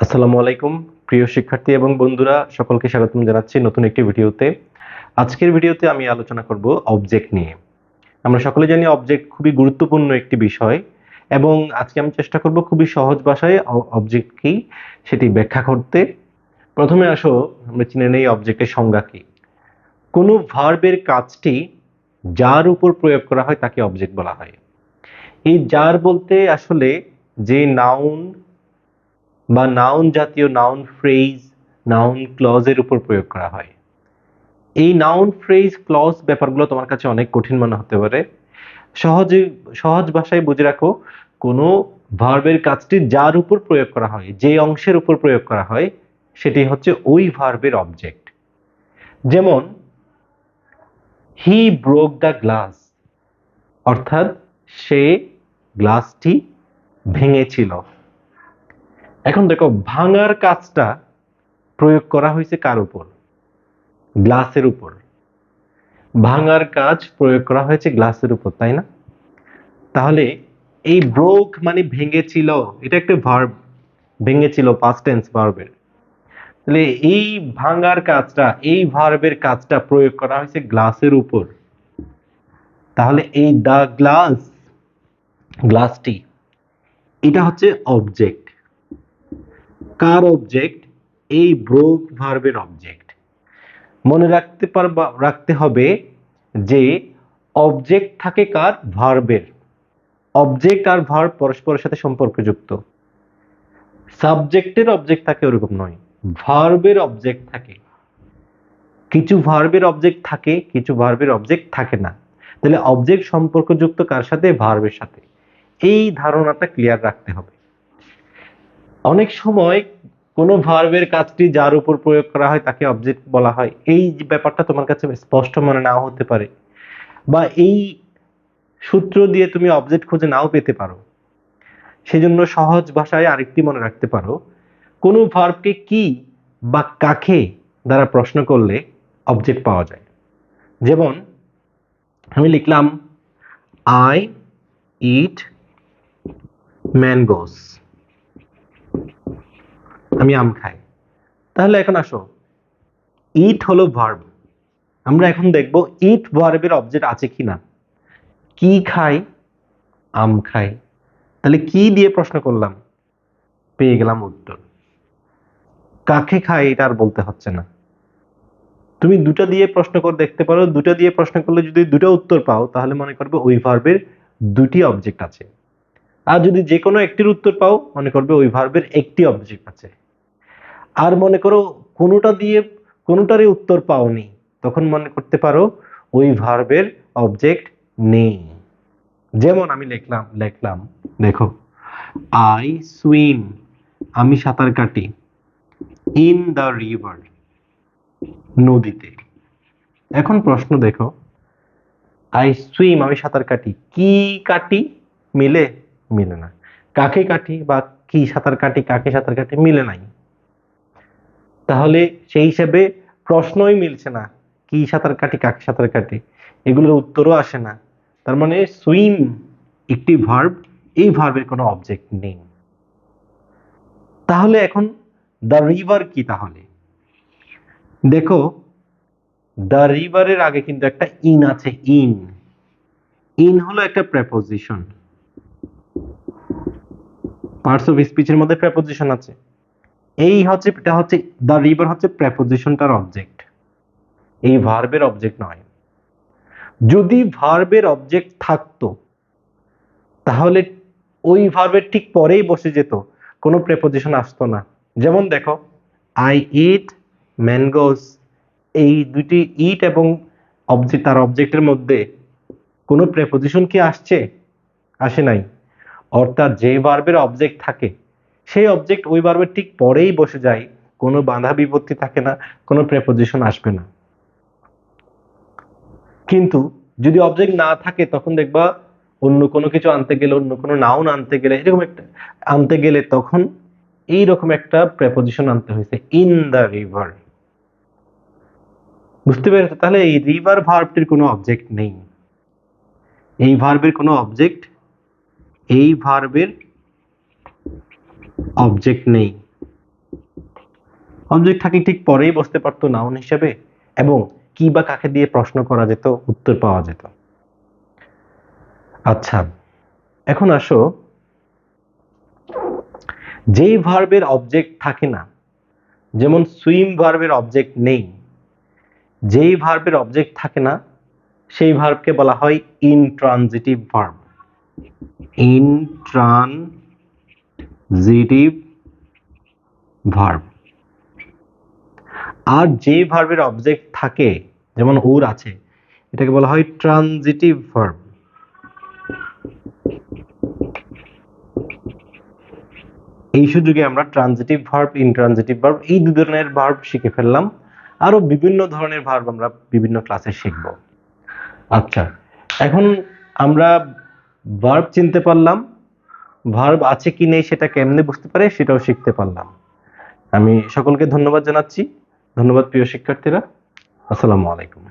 আসসালামু আলাইকুম, প্রিয় শিক্ষার্থী এবং বন্ধুরা, সকলকে স্বাগতম জানাচ্ছি নতুন একটি ভিডিওতে। আজকের ভিডিওতে আমি আলোচনা করব অবজেক্ট নিয়ে। আমরা সকলে জানি অবজেক্ট খুবই গুরুত্বপূর্ণ একটি বিষয় এবং আজকে আমি চেষ্টা করব খুবই সহজ ভাষায় অবজেক্ট কি, সেটি ব্যাখ্যা করতে। প্রথমে আসো, আমরা চিনে নেই অবজেক্টের সংজ্ঞা কি। কোনো ভার্বের কাজটি যার উপর প্রয়োগ করা হয় তাকে অবজেক্ট বলা হয়। এই যার বলতে আসলে যে নাউন বা নাউন জাতীয় নাউন ফ্রেজ নাউন ক্লজের উপর প্রয়োগ করা হয়। এই নাউন ফ্রেজ ক্লজ ব্যাপারগুলো তোমার কাছে অনেক কঠিন মনে হতে পারে। সহজে, সহজ ভাষায় বুঝে রাখো, কোনো ভার্বের কাজটি যার উপর প্রয়োগ করা হয়, যে অংশের উপর প্রয়োগ করা হয়, সেটি হচ্ছে ওই ভার্বের অবজেক্ট যেমন হি ব্রোক দ্য গ্লাস অর্থাৎ সে গ্লাসটি ভেঙেছিল। এখন দেখো, ভাঙার কাজটা প্রয়োগ করা হয়েছে কার উপর? গ্লাসের উপর। ভাঙার কাজ প্রয়োগ করা হয়েছে গ্লাসের উপর, তাই না? তাহলে এই ব্রোক মানে ভেঙেছিল, এটা একটা ভার্ব ভেঙেছিল পাস্ট টেন্স ভার্বের তাহলে এই ভাঙার কাজটা, এই ভার্বের কাজটা প্রয়োগ করা হয়েছে গ্লাসের উপর। তাহলে এই দা গ্লাস গ্লাসটি এটা হচ্ছে অবজেক্ট কার অবজেক্ট এই ব্রোক ভার্বের অবজেক্ট মনে রাখতে পারবা রাখতে হবে যে অবজেক্ট থাকে কার? ভার্বের অবজেক্ট আর ভার্ব পরস্পরের সাথে সম্পর্কযুক্ত। সাবজেক্টের অবজেক্ট থাকে ওরকম নয় ভার্বের অবজেক্ট থাকে। কিছু ভার্বের অবজেক্ট থাকে, কিছু ভার্বের অবজেক্ট থাকে না। তাহলে অবজেক্ট সম্পর্কযুক্ত কার সাথে? ভার্বের সাথে। এই ধারণাটা ক্লিয়ার রাখতে হবে। অনেক সময় কোনো ভার্বের কাজটি যার উপর প্রয়োগ করা হয় তাকে অবজেক্ট বলা হয়। এই ব্যাপারটা তোমার কাছে স্পষ্ট মনে নাও হতে পারে। বা এই সূত্র দিয়ে তুমি অবজেক্ট খুঁজে নাও পেতে পারো। সেজন্য সহজ ভাষায় আরেকটি মনে রাখতে পারো। কোনো ভার্বকে কি বা কাকে দ্বারা প্রশ্ন করলে অবজেক্ট পাওয়া যায়? যেমন, আমি লিখলাম আই ইট ম্যানগোস আমি আম খাই। তাহলে এখন আসো। ইট হলো ভার্ব আমরা এখন দেখব ইট ভার্বের অবজেক্ট আছে কি না কি খাই? আম খাই। তাহলে কি দিয়ে প্রশ্ন করলাম? পেয়ে গেলাম উত্তর। কাকে খাই এটা আর বলতে হচ্ছে না। তুমি দুটা দিয়ে প্রশ্ন করে, দেখতে পারো। দুটা দিয়ে প্রশ্ন করলে যদি দুটো উত্তর পাও, তাহলে মনে করবে ওই ভার্বের দুটি অবজেক্ট আছে। আর যদি যে কোনো একটির উত্তর পাও, মনে করবে ওই ভার্বের একটি অবজেক্ট আছে। আর মনে করো কোনোটা দিয়ে কোনোটারই উত্তর পাওনি, তখন মনে করতে পারো ওই ভার্বের অবজেক্ট নেই। যেমন আমি লিখলাম লিখলাম, দেখো আই সুইম আমি সাঁতার কাটি ইন দ্য রিভার নদীতে। এখন প্রশ্ন দেখো আই সুইম আমি সাঁতার কাটি। কি কাটি মিলে? মিলে না। কাকে কাটি বা কি সাঁতার কাটি, কাকে সাঁতার কাটি মিলে নাই। তাহলে সেই হিসেবে প্রশ্নই মিলছে না, কি সাঁতার কাটি, কাকে সাঁতার কাটি। এগুলোর উত্তরও আসে না। তার মানে সুইম একটি ভার্ব, এই ভার্বের কোনো অবজেক্ট নেই। তাহলে এখন দ্য রিভার কি তাহলে? দেখো, দ্য রিভারের আগে কিন্তু একটা ইন আছে, ইন। ইন হলো একটা প্রেপোজিশন। পার্টস অফ স্পিচের মধ্যে প্রেপোজিশন আছে। এই হচ্ছে, এটা হচ্ছে দ্য রিভার হচ্ছে প্রেপোজিশনটার অবজেক্ট এই ভার্বের অবজেক্ট নয়। যদি ভার্বের অবজেক্ট থাকতো, তাহলে ওই ভার্বের ঠিক পরেই বসে যেত, কোনো প্রেপোজিশন আসতো না। যেমন দেখো আই ইট ম্যানগোস এই দুটি ইট এবং অবজেক্ট তার অবজেক্টের মধ্যে কোনো প্রেপোজিশন কি আসছে? আসে নাই। অর্থাৎ যে ভার্বের অবজেক্ট থাকে, সেই অবজেক্ট ওই ভার্বের ঠিক পরেই বসে যায়। কোনো বাধা বিপত্তি থাকে না, কোনো প্রেপোজিশন আসবে না। কিন্তু যদি অবজেক্ট না থাকে, তখন দেখবা অন্য কোনো কিছু আনতে গেলে, অন্য কোনো নাউন আনতে গেলে, এরকম একটা আনতে গেলে তখন এই রকম একটা প্রেপোজিশন আনতে হয়েছে ইন দ্য রিভার বুঝতে পেরেছ? তাহলে এই রিভার ভার্বটির কোনো অবজেক্ট নেই। এই ভার্বের কোনো অবজেক্ট এই ভার্বের অবজেক্ট নেই। অবজেক্ট থাকলে ঠিক পরেই বসতে পারতো নাউন হিসেবে এবং কি বা কাকে দিয়ে প্রশ্ন করা যেত, উত্তর পাওয়া যেত। আচ্ছা এখন আসো। যেই ভার্বের অবজেক্ট থাকে না, যেমন সুইম ভার্বের অবজেক্ট নেই, যেই ভার্বের অবজেক্ট থাকে না, সেই ভার্বকে বলা হয় ইনট্রানজিটিভ ভার্ব ইনট্রানজিটিভ ভার্ব আর যে ভার্বের অবজেক্ট থাকে, যেমন ওর আছে, এটাকে বলা হয় ট্রানজিটিভ ভার্ব এই সুযোগে আমরা ট্রানজিটিভ ভার্ব ইনট্রানজিটিভ ভার্ব এই দু ধরনের ভার্ব শিখে ফেললাম। আরও বিভিন্ন ধরনের ভার্ব আমরা বিভিন্ন ক্লাসে শিখব। আচ্ছা এখন আমরা ভার্ব চিনতে পারলাম ভার্ব আছে কি নেই সেটা কেমনে বুঝতে পারে সেটাও শিখতে পারলাম। আমি সকলকে ধন্যবাদ জানাচ্ছি। ধন্যবাদ প্রিয় শিক্ষার্থীরা। আসসালামু আলাইকুম।